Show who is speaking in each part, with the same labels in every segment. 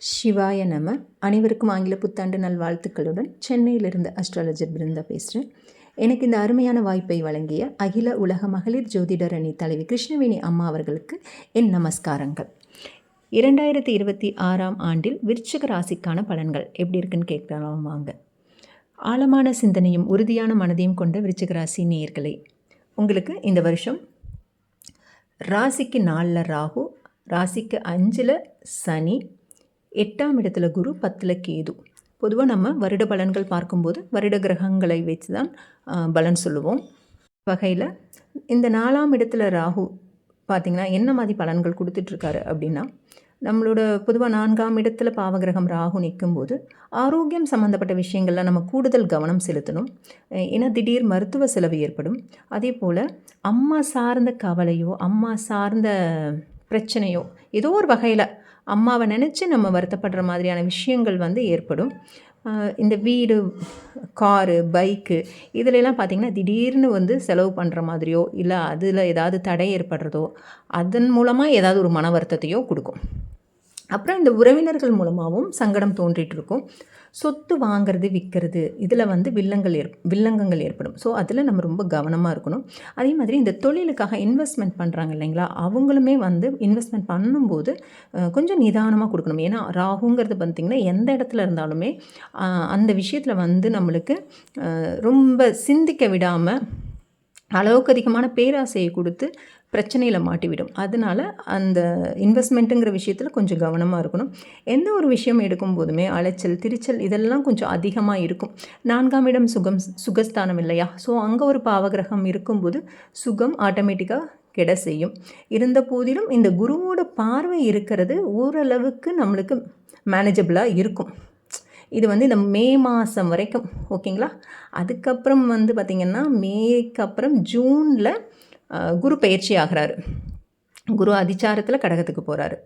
Speaker 1: சிவாய நம. அனைவருக்கும் ஆங்கில புத்தாண்டு நல்வாழ்த்துக்களுடன் சென்னையிலிருந்து அஸ்ட்ராலஜர் பிருந்தா பேசுகிறேன் எனக்கு இந்த அருமையான வாய்ப்பை வழங்கிய அகில உலக மகளிர் ஜோதிடர் அணி தலைவி கிருஷ்ணவேணி அம்மா அவர்களுக்கு என் நமஸ்காரங்கள். இரண்டாயிரத்தி இருபத்தி ஆறாம் ஆண்டில் விருச்சக ராசிக்கான பலன்கள் எப்படி இருக்குன்னு கேட்கலாம் வாங்க. ஆழமான சிந்தனையும் உறுதியான மனதையும் கொண்ட விருச்சக ராசி நேயர்களே உங்களுக்கு இந்த வருஷம் ராசிக்கு நாலில் ராகு ராசிக்கு அஞ்சில் சனி எட்டாம் இடத்துல குரு பத்தில் கேது. பொதுவாக நம்ம வருட பலன்கள் பார்க்கும்போது வருட கிரகங்களை வச்சு தான் பலன் சொல்லுவோம். வகையில் இந்த நாலாம் இடத்துல ராகு பார்த்திங்கன்னா என்ன மாதிரி பலன்கள் கொடுத்துட்ருக்காரு அப்படின்னா நம்மளோட பொதுவாக நான்காம் இடத்துல பாவகிரகம் ராகு நிற்கும்போது ஆரோக்கியம் சம்மந்தப்பட்ட விஷயங்களில் நம்ம கூடுதல் கவனம் செலுத்தணும். ஏன்னா திடீர் மருத்துவ செலவு ஏற்படும். அதே போல் அம்மா சார்ந்த கவலையோ அம்மா சார்ந்த பிரச்சனையோ ஏதோ ஒரு வகையில் அம்மாவை நினச்சி நம்ம வருத்தப்படுற மாதிரியான விஷயங்கள் வந்து ஏற்படும். இந்த வீடு காரு பைக்கு இதிலெல்லாம் பார்த்திங்கன்னா திடீர்னு வந்து செலவு பண்ணுற மாதிரியோ இல்லை அதில் ஏதாவது தடை ஏற்படுறதோ அதன் மூலமாக ஏதாவது ஒரு மன வருத்தத்தையோ கொடுக்கும். அப்புறம் இந்த உறவினர்கள் மூலமாகவும் சங்கடம் தோன்றிட்டு இருக்கும் சொத்து வாங்கிறது விற்கிறது இதில் வந்து வில்லங்கள் ஏற் வில்லங்கங்கள் ஏற்படும். ஸோ அதில் நம்ம ரொம்ப கவனமாக இருக்கணும். அதே மாதிரி இந்த தொழிலுக்காக இன்வெஸ்ட்மெண்ட் பண்ணுறாங்க இல்லைங்களா? அவங்களுமே வந்து இன்வெஸ்ட்மெண்ட் பண்ணும்போது கொஞ்சம் நிதானமாக கொடுக்கணும். ஏன்னா ராகுங்கிறது பார்த்திங்கன்னா எந்த இடத்துல இருந்தாலுமே அந்த விஷயத்தில் வந்து நம்மளுக்கு ரொம்ப சிந்திக்க விடாமல் அளவுக்கு அதிகமான பேராசையை கொடுத்து பிரச்சனையில் மாட்டிவிடும். அதனால் அந்த இன்வெஸ்ட்மெண்ட்டுங்கிற விஷயத்தில் கொஞ்சம் கவனமாக இருக்கணும். எந்த ஒரு விஷயம் எடுக்கும் போதுமே அலைச்சல் திரிச்சல் இதெல்லாம் கொஞ்சம் அதிகமாக இருக்கும். நான்காம் இடம் சுகம் சுகஸ்தானம் இல்லையா? ஸோ அங்கே ஒரு பாவகிரகம் இருக்கும்போது சுகம் ஆட்டோமேட்டிக்காக கெட செய்யும். இருந்த போதிலும் இந்த குருவோட பார்வை இருக்கிறது ஓரளவுக்கு நம்மளுக்கு மேனேஜபிளாக இருக்கும். இது வந்து இந்த மே மாதம் வரைக்கும் ஓகேங்களா? அதுக்கப்புறம் வந்து பார்த்திங்கன்னா மேக்கு அப்புறம் ஜூனில் குரு பயிற்சி ஆகிறாரு. குரு அதிச்சாரத்தில் கடகத்துக்கு போகிறாரு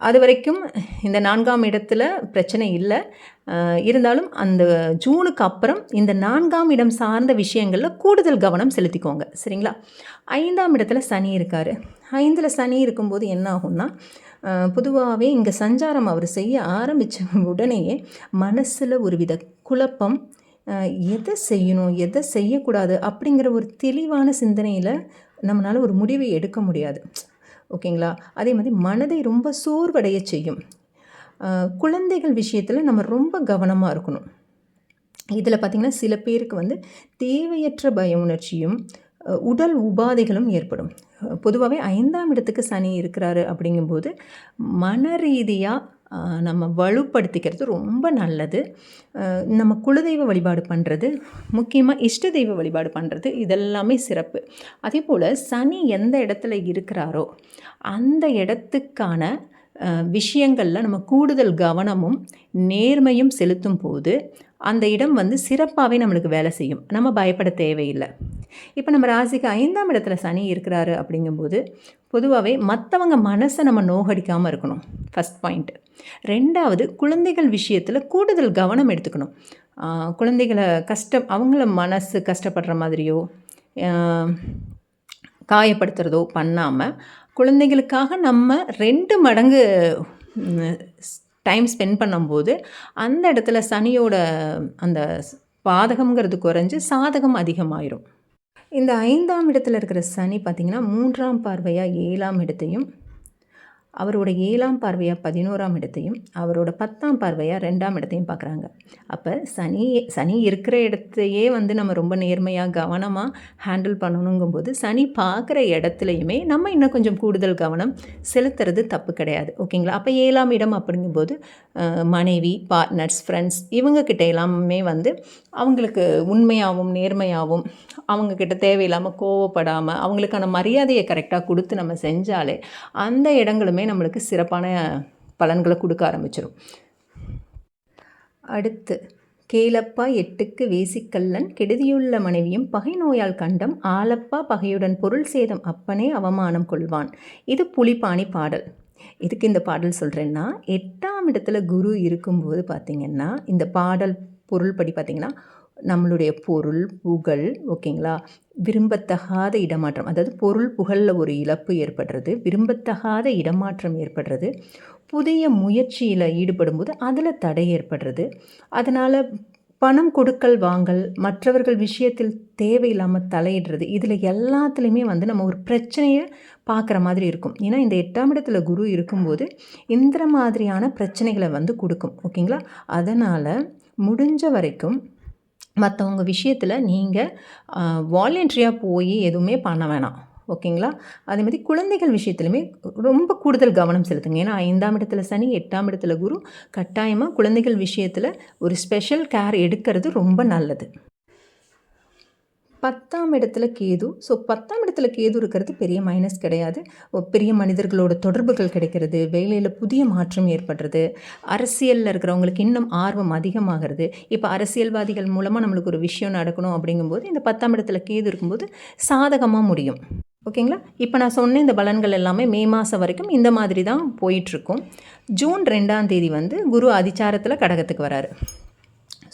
Speaker 1: அது வரைக்கும் இந்த நான்காம் இடத்துல பிரச்சனை இல்லை. இருந்தாலும் அந்த ஜூனுக்கு அப்புறம் இந்த நான்காம் இடம் சார்ந்த விஷயங்களில் கூடுதல் கவனம் செலுத்திக்கோங்க. சரிங்களா? ஐந்தாம் இடத்துல சனி இருக்கார். ஐந்தில் சனி இருக்கும்போது என்ன ஆகும்னா பொதுவாகவே இங்கே சஞ்சாரம் அவர் செய்ய ஆரம்பித்த உடனேயே மனசில் ஒரு வித குழப்பம் எதை செய்யணும் எதை செய்யக்கூடாது அப்படிங்கிற ஒரு தெளிவான சிந்தனையில் நம்மளால் ஒரு முடிவை எடுக்க முடியாது. ஓகேங்களா? அதே மாதிரி மனதை ரொம்ப சோர்வடைய செய்யும். குழந்தைகள் விஷயத்தில் நம்ம ரொம்ப கவனமாக இருக்கணும். இதில் பார்த்திங்கன்னா சில பேருக்கு வந்து தேவையற்ற பய உணர்ச்சியும் உடல் உபாதைகளும் ஏற்படும். பொதுவாகவே ஐந்தாம் இடத்துக்கு சனி இருக்கிறாரு அப்படிங்கும்போது மன ரீதியாக நம்ம வலுப்படுத்திக்கிறது ரொம்ப நல்லது. நம்ம குலதெய்வ வழிபாடு பண்ணுறது முக்கியமாக இஷ்ட தெய்வ வழிபாடு பண்ணுறது இதெல்லாமே சிறப்பு. அதே போல் சனி எந்த இடத்துல இருக்கிறாரோ அந்த இடத்துக்கான விஷயங்களில் நம்ம கூடுதல் கவனமும் நேர்மையும் செலுத்தும் போது அந்த இடம் வந்து சிறப்பாகவே நம்மளுக்கு வேலை செய்யும். நம்ம பயப்பட தேவையில்லை. இப்போ நம்ம ராசிக்கு ஐந்தாம் இடத்துல சனி இருக்கிறாரு அப்படிங்கும்போது பொதுவாகவே மற்றவங்க மனசை நம்ம நோகடிக்காமல் இருக்கணும். ஃபஸ்ட் பாயிண்ட்டு ரெண்டாவது குழந்தைகள் விஷயத்தில் கூடுதல் கவனம் எடுத்துக்கணும். குழந்தைகளை கஷ்டம் அவங்கள மனசு கஷ்டப்படுற மாதிரியோ காயப்படுத்துகிறதோ பண்ணாமல் குழந்தைகளுக்காக நம்ம ரெண்டு மடங்கு டைம் ஸ்பெண்ட் பண்ணும்போது அந்த இடத்துல சனியோட அந்த பாதகங்கிறது குறைஞ்சி சாதகம் அதிகமாயிரும். இந்த ஐந்தாம் இடத்துல இருக்கிற சனி பார்த்திங்கன்னா மூன்றாம் பார்வையாக ஏழாம் இடத்தையும் அவரோட ஏழாம் பார்வையாக பதினோராம் இடத்தையும் அவரோட பத்தாம் பார்வையாக ரெண்டாம் இடத்தையும் பார்க்குறாங்க. அப்போ சனி சனி இருக்கிற இடத்தையே வந்து நம்ம ரொம்ப நேர்மையாக கவனமாக ஹேண்டில் பண்ணணுங்கும்போது சனி பார்க்குற இடத்துலையுமே நம்ம இன்னும் கொஞ்சம் கூடுதல் கவனம் செலுத்துறது தப்பு கிடையாது. ஓகேங்களா? அப்போ ஏழாம் இடம் அப்படிங்கும்போது மனைவி பார்ட்னர்ஸ் ஃப்ரெண்ட்ஸ் இவங்கக்கிட்ட எல்லாமே வந்து அவங்களுக்கு உண்மையாகவும் நேர்மையாகவும் அவங்கக்கிட்ட தேவையில்லாமல் கோவப்படாமல் அவங்களுக்கான மரியாதையை கரெக்டாக கொடுத்து நம்ம செஞ்சாலே அந்த இடங்களுமே எல்லாமே நம்மளுக்கு சிறப்பான பலன்களை கொடுக்க ஆரம்பிச்சிடும் அடுத்து கேலப்பா எட்டுக்கு வேசிக்கல்லன் கெடுதியுள்ள மனைவியும் பகை நோயால் கண்டம் ஆலப்பா பகையுடன் பொருள் சேதம் அப்பனே அவமானம் கொள்வான். இது புலிபாணி பாடல். இதுக்கு இந்த பாடல் சொல்கிறேன்னா எட்டாம் இடத்துல குரு இருக்கும்போது பார்த்திங்கன்னா இந்த பாடல் பொருள் படி பார்த்திங்கன்னா நம்மளுடைய பொருள் புகழ் ஓகேங்களா? விரும்பத்தகாத இடமாற்றம். அதாவது பொருள் புகழில் ஒரு இழப்பு ஏற்படுறது விரும்பத்தகாத இடமாற்றம் ஏற்படுறது புதிய முயற்சியில் ஈடுபடும்போது அதில் தடை ஏற்படுறது. அதனால் பணம் கொடுக்கல் வாங்கல் மற்றவர்கள் விஷயத்தில் தேவையில்லாமல் தலையிடுறது இதில் எல்லாத்துலேயுமே வந்து நம்ம ஒரு பிரச்சனையை பார்க்குற மாதிரி இருக்கும். ஏன்னா இந்த எட்டாம் இடத்துல குரு இருக்கும்போது இந்த மாதிரியான பிரச்சனைகளை வந்து கொடுக்கும் ஓகேங்களா? அதனால் முடிஞ்ச வரைக்கும் மற்றவங்க விஷயத்தில் நீங்கள் வாலண்ட்ரியாக போய் எதுவுமே பண்ண வேணாம். ஓகேங்களா? அதே மாதிரி குழந்தைகள் விஷயத்துலையுமே ரொம்ப கூடுதல் கவனம் செலுத்துங்க. ஏன்னா ஐந்தாம் இடத்துல சனி எட்டாம் இடத்துல குரு கட்டாயமாக குழந்தைகள் விஷயத்தில் ஒரு ஸ்பெஷல் கேர் எடுக்கிறது ரொம்ப நல்லது. பத்தாம் இடத்துல கேது. ஸோ பத்தாம் இடத்துல கேது இருக்கிறது பெரிய மைனஸ் கிடையாது. பெரிய மனிதர்களோட தொடர்புகள் கிடைக்கிறது. வேலையில் புதிய மாற்றம் ஏற்படுறது. அரசியலில் இருக்கிறவங்களுக்கு இன்னும் ஆர்வம் அதிகமாகிறது. இப்போ அரசியல்வாதிகள் மூலமாக நம்மளுக்கு ஒரு விஷயம் நடக்கணும் அப்படிங்கும்போது இந்த பத்தாம் இடத்துல கேது இருக்கும்போது சாதகமாக முடியும். ஓகேங்களா இப்போ நான் சொன்ன இந்த பலன்கள் எல்லாமே மே மாதம் வரைக்கும் இந்த மாதிரி தான் போயிட்டுருக்கும் ஜூன் ரெண்டாம் தேதி வந்து குரு அதிச்சாரத்தில் கடகத்துக்கு வராரு.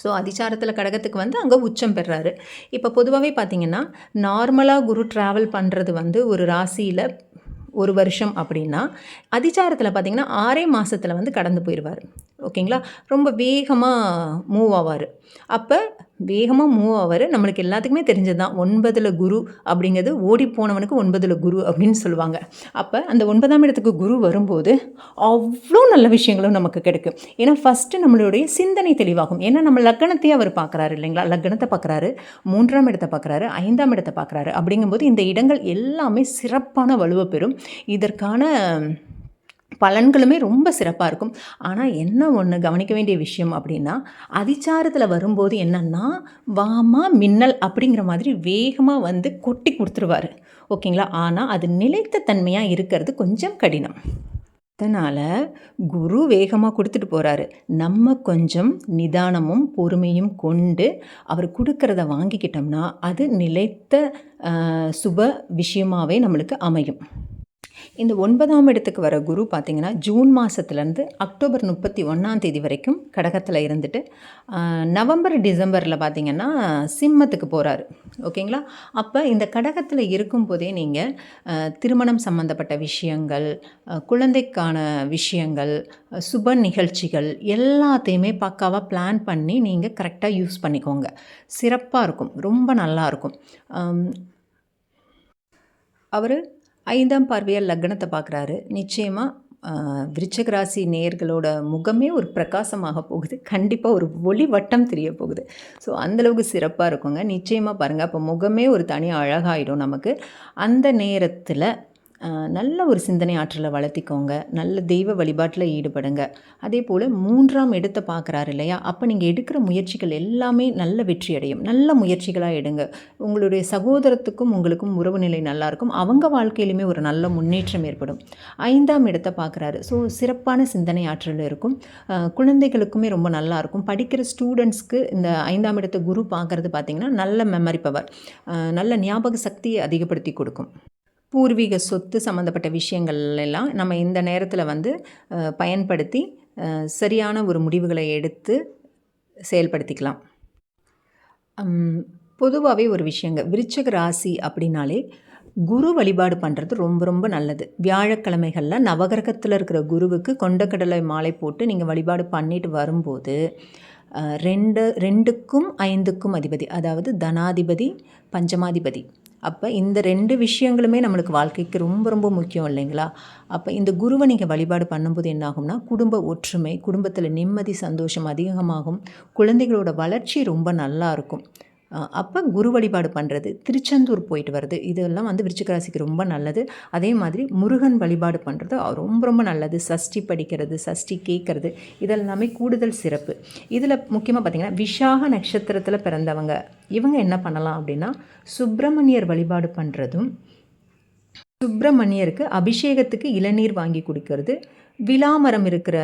Speaker 1: ஸோ அதிசாரத்தில் கடகத்துக்கு வந்து அங்கே உச்சம் பெறாரு. இப்போ பொதுவாகவே பார்த்திங்கன்னா நார்மலாக குரு ட்ராவல் பண்ணுறது வந்து ஒரு ராசியில் ஒரு வருஷம் அப்படின்னா அதிச்சாரத்தில் பார்த்திங்கன்னா ஆறே மாதத்தில் வந்து கடந்து போயிடுவார் ஓகேங்களா? ரொம்ப வேகமாக மூவ் ஆவார். அப்போ வேகமாக மூவ் ஆவார். நம்மளுக்கு எல்லாத்துக்குமே தெரிஞ்சது தான் ஒன்பதில் குரு அப்படிங்கிறது ஓடி போனவனுக்கு ஒன்பதில் குரு அப்படின்னு சொல்லுவாங்க. அப்போ அந்த ஒன்பதாம் இடத்துக்கு குரு வரும்போது அவ்வளோ நல்ல விஷயங்களும் நமக்கு கிடைக்கும். ஏன்னா ஃபஸ்ட்டு நம்மளுடைய சிந்தனை தெளிவாகும். ஏன்னா நம்ம லக்கணத்தையே அவர் பார்க்குறாரு இல்லைங்களா? லக்கணத்தை பார்க்குறாரு மூன்றாம் இடத்தை பார்க்குறாரு ஐந்தாம் இடத்தை பார்க்குறாரு அப்படிங்கும்போது இந்த இடங்கள் எல்லாமே சிறப்பான வலுவை பெறும். இதற்கான பலன்களுமே ரொம்ப சிறப்பாக இருக்கும். ஆனால் என்ன ஒன்று கவனிக்க வேண்டிய விஷயம் அப்படின்னா அதிச்சாரத்தில் வரும்போது என்னென்னா வாமா மின்னல் அப்படிங்கிற மாதிரி வேகமாக வந்து கொட்டி கொடுத்துருவார். ஓகேங்களா? ஆனால் அது நிலைத்த தன்மையாக இருக்கிறது கொஞ்சம் கடினம். அதனால் குரு வேகமாக கொடுத்துட்டு போகிறாரு நம்ம கொஞ்சம் நிதானமும் பொறுமையும் கொண்டு அவர் கொடுக்கறத வாங்கிக்கிட்டோம்னா அது நிலைத்த சுப விஷயமாகவே நம்மளுக்கு அமையும். இந்த ஒன்பதாம் இடத்துக்கு வர குரு பார்த்திங்கன்னா ஜூன் மாதத்துலேருந்து அக்டோபர் முப்பத்தி ஒன்றாம் தேதி வரைக்கும் கடகத்தில் இருந்துட்டு நவம்பர் டிசம்பரில் பார்த்திங்கன்னா சிம்மத்துக்கு போகிறாரு ஓகேங்களா? அப்போ இந்த கடகத்தில் இருக்கும்போதே நீங்கள் திருமணம் சம்மந்தப்பட்ட விஷயங்கள் குழந்தைக்கான விஷயங்கள் சுப நிகழ்ச்சிகள் எல்லாத்தையுமே பக்காவாக பிளான் பண்ணி நீங்கள் கரெக்டாக யூஸ் பண்ணிக்கோங்க. சிறப்பாக இருக்கும். ரொம்ப நல்லாயிருக்கும் அவர் ஐந்தாம் பார்வையாக லக்னத்தை பார்க்குறாரு. நிச்சயமாக விருச்சகராசி நேர்களோட முகமே ஒரு பிரகாசமாக போகுது. கண்டிப்பாக ஒரு ஒளி வட்டம் தெரிய போகுது. ஸோ அந்தளவுக்கு சிறப்பாக இருக்குங்க. நிச்சயமாக பாருங்கள் அப்போ முகமே ஒரு தனி அழகாயிடும் நமக்கு. அந்த நேரத்தில் நல்ல ஒரு சிந்தனை ஆற்றலை வளர்த்திக்கோங்க. நல்ல தெய்வ வழிபாட்டில் ஈடுபடுங்க. அதே போல் மூன்றாம் இடத்தை பார்க்குறாரு இல்லையா? அப்போ நீங்கள் எடுக்கிற முயற்சிகள் எல்லாமே நல்ல வெற்றி அடையும். நல்ல முயற்சிகளாக எடுங்க. உங்களுடைய சகோதரத்துக்கும் உங்களுக்கும் உறவு நிலை நல்லாயிருக்கும் அவங்க வாழ்க்கையிலுமே ஒரு நல்ல முன்னேற்றம் ஏற்படும். ஐந்தாம் இடத்தை பார்க்குறாரு. ஸோ சிறப்பான சிந்தனை ஆற்றல் இருக்கும். குழந்தைகளுக்குமே ரொம்ப நல்லாயிருக்கும் படிக்கிற ஸ்டூடெண்ட்ஸ்க்கு இந்த ஐந்தாம் இடத்தை குரு பார்க்குறது பார்த்திங்கன்னா நல்ல மெமரி பவர் நல்ல ஞாபக சக்தியை அதிகப்படுத்தி கொடுக்கும். பூர்வீக சொத்து சம்மந்தப்பட்ட விஷயங்கள் எல்லாம் நம்ம இந்த நேரத்தில் வந்து பயன்படுத்தி சரியான ஒரு முடிவுகளை எடுத்து செயல்படுத்திக்கலாம். பொதுவாகவே ஒரு விஷயங்க. விருச்சக ராசி அப்படின்னாலே குரு வழிபாடு பண்ணுறது ரொம்ப ரொம்ப நல்லது. வியாழக்கிழமைகளில் நவகிரகத்தில் இருக்கிற குருவுக்கு கொண்டக்கடலை மாலை போட்டு நீங்கள் வழிபாடு பண்ணிட்டு வரும்போது ரெண்டு ரெண்டுக்கும் ஐந்துக்கும் அதிபதி அதாவது தனாதிபதி பஞ்சமாதிபதி அப்போ இந்த ரெண்டு விஷயங்களுமே நம்மளுக்கு வாழ்க்கைக்கு ரொம்ப ரொம்ப முக்கியம் இல்லைங்களா? அப்போ இந்த குருவை நீங்கள் வழிபாடு பண்ணும்போது என்னாகும்னா குடும்ப ஒற்றுமை குடும்பத்தில் நிம்மதி சந்தோஷம் அதிகமாகும் குழந்தைகளோட வளர்ச்சி ரொம்ப நல்லா இருக்கும். அப்போ குரு வழிபாடு பண்ணுறது திருச்செந்தூர் போயிட்டு வருது இதெல்லாம் வந்து விருச்சிகராசிக்கு ரொம்ப நல்லது. அதே மாதிரி முருகன் வழிபாடு பண்ணுறது ரொம்ப ரொம்ப நல்லது. சஷ்டி படிக்கிறது சஷ்டி கேட்குறது இதெல்லாமே கூடுதல் சிறப்பு. இதில் முக்கியமாக பார்த்திங்கன்னா விஷாக நட்சத்திரத்தில் பிறந்தவங்க இவங்க என்ன பண்ணலாம் அப்படின்னா சுப்பிரமணியர் வழிபாடு பண்ணுறதும் சுப்பிரமணியருக்கு அபிஷேகத்துக்கு இளநீர் வாங்கி கொடுக்கறது விலாமரம் இருக்கிற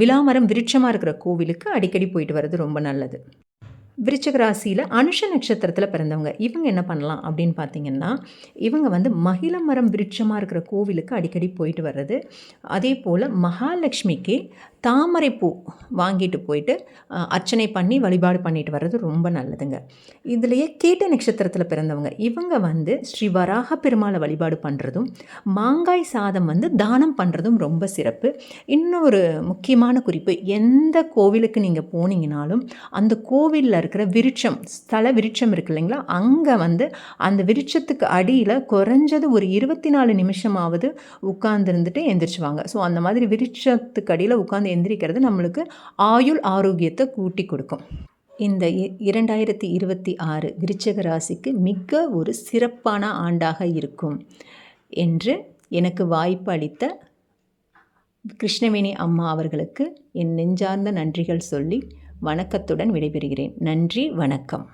Speaker 1: விலாமரம் விருட்சமாக இருக்கிற கோவிலுக்கு அடிக்கடி போயிட்டு வர்றது ரொம்ப நல்லது. விருச்சக ராசியில் அனுஷ நட்சத்திரத்தில் பிறந்தவங்க. இவங்க என்ன பண்ணலாம் அப்படின்னு பார்த்தீங்கன்னா இவங்க வந்து மகிழ மரம் விருட்சமாக இருக்கிற கோவிலுக்கு அடிக்கடி போயிட்டு வர்றது. அதே போல் மகாலட்சுமிக்கு தாமரைப்பூ வாங்கிட்டு போயிட்டு அர்ச்சனை பண்ணி வழிபாடு பண்ணிட்டு வர்றது ரொம்ப நல்லதுங்க. இதுலேயே கேட்ட நட்சத்திரத்தில் பிறந்தவங்க. இவங்க வந்து ஸ்ரீ வராக பெருமாளை வழிபாடு பண்ணுறதும் மாங்காய் சாதம் வந்து தானம் பண்ணுறதும் ரொம்ப சிறப்பு. இன்னொரு முக்கியமான குறிப்பு எந்த கோவிலுக்கு நீங்கள் போனீங்கனாலும் அந்த கோவிலில் இருக்கிற விருட்சம் ஸ்தல விருட்சம் இருக்கு இல்லைங்களா? அங்கே வந்து அந்த விருட்சத்துக்கு அடியில் குறைஞ்சது ஒரு இருபத்தி நாலு நிமிஷமாவது உட்கார்ந்துருந்துட்டு எந்திரிச்சுவாங்க. ஸோ அந்த மாதிரி விருட்சத்துக்கு அடியில் உட்காந்து எந்திரிக்கிறது நம்மளுக்கு ஆயுள் ஆரோக்கியத்தை கூட்டி கொடுக்கும். இந்த இ- இரண்டாயிரத்தி இருபத்தி ஆறு விருச்சக ராசிக்கு மிக ஒரு சிறப்பான ஆண்டாக இருக்கும் என்று எனக்கு வாய்ப்பு அளித்த கிருஷ்ணவேணி அம்மா அவர்களுக்கு என் நெஞ்சார்ந்த நன்றிகள் சொல்லி வணக்கத்துடன் விடைபெறுகிறேன். நன்றி வணக்கம்.